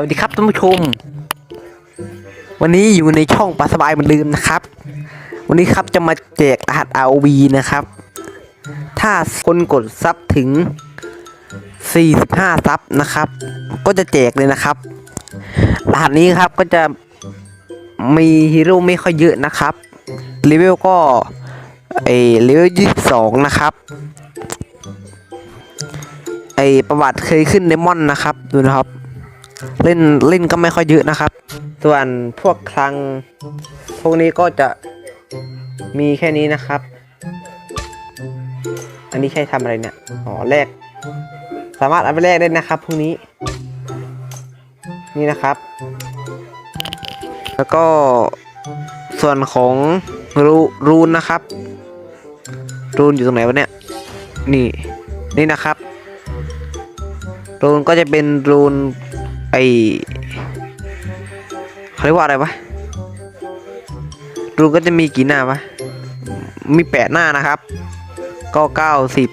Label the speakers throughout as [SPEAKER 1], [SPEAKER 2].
[SPEAKER 1] วัสดีครับท่านผู้ชม วันนี้อยู่ในช่องปลาสบายเหมือนเดิมนะครับ วันนี้ครับจะมาแจกรหัส ROV นะครับ ถ้าคนกดซับถึง 45 ซับนะครับ ก็จะแจกเลยนะครับ รหัสนี้ครับก็จะมีฮีโร่ไม่ค่อยเยอะนะครับเลเวลก็เอเลเวล22 นะครับไอประวัติเคยขึ้นเดมอนนะครับ ดูนะครับ เล่นเล่นก็ไม่ค่อยเยอะนะครับ ส่วนพวกคลัง พวกนี้ก็จะมีแค่นี้นะครับ อันนี้ใช้ทำอะไรเนี่ย อ๋อแลกสามารถเอาไปแลกได้นะครับพวกนี้ นี่นะครับ แล้วก็ส่วนของรูรูนนะครับ รูนอยู่ตรงไหนวะเนี่ย นี่ นี่นะครับ รูนก็จะเป็นรูน ไอเขาเรียกว่าอะไรวะรูนก็จะมีกี่หน้าวะ มีแปดหน้านะครับก็เก้าสิบ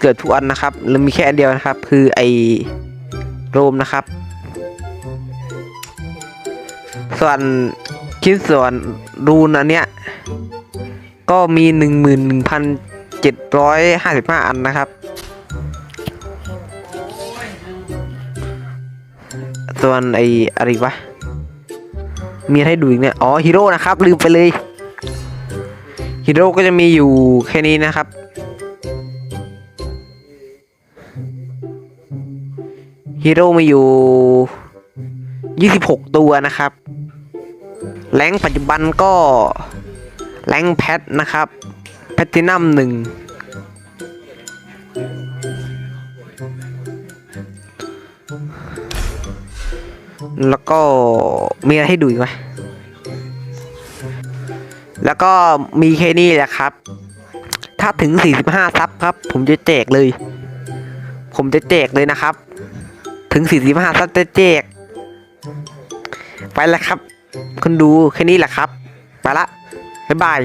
[SPEAKER 1] เกิดทุกอันนะครับแล้วมีแค่อันเดียวนะครับ คือไอโรมนะครับ ส่วนชิ้นส่วนรูนอันเนี้ยก็มีหนึ่งหมื่นหนึ่งพันเจ็ดร้อยห้าสิบห้าอันนะครับ ส่วนไออะไรวะ มีให้ดูอีกเนี่ย อ๋อฮีโร่นะครับ ลืมไปเลยฮีโร่ก็จะมีอยู่แค่นี้นะครับ ฮีโร่มีอยู่ 26 ตัวนะครับ แรงปัจจุบันก็ แรงแพทนะครับ แพตตินัมหนึ่ง แล้วก็มีอะไรให้ดูอีกไหมแล้วก็มีแค่นี้แหละครับ ถ้าถึง 45 ซับครับ ผมจะแจกเลย ผมจะแจกเลยนะครับ ถึง 45 ซับจะแจก ไปแล้วครับ คุณดูแค่นี้แหละครับ ไปละ บ๊ายบาย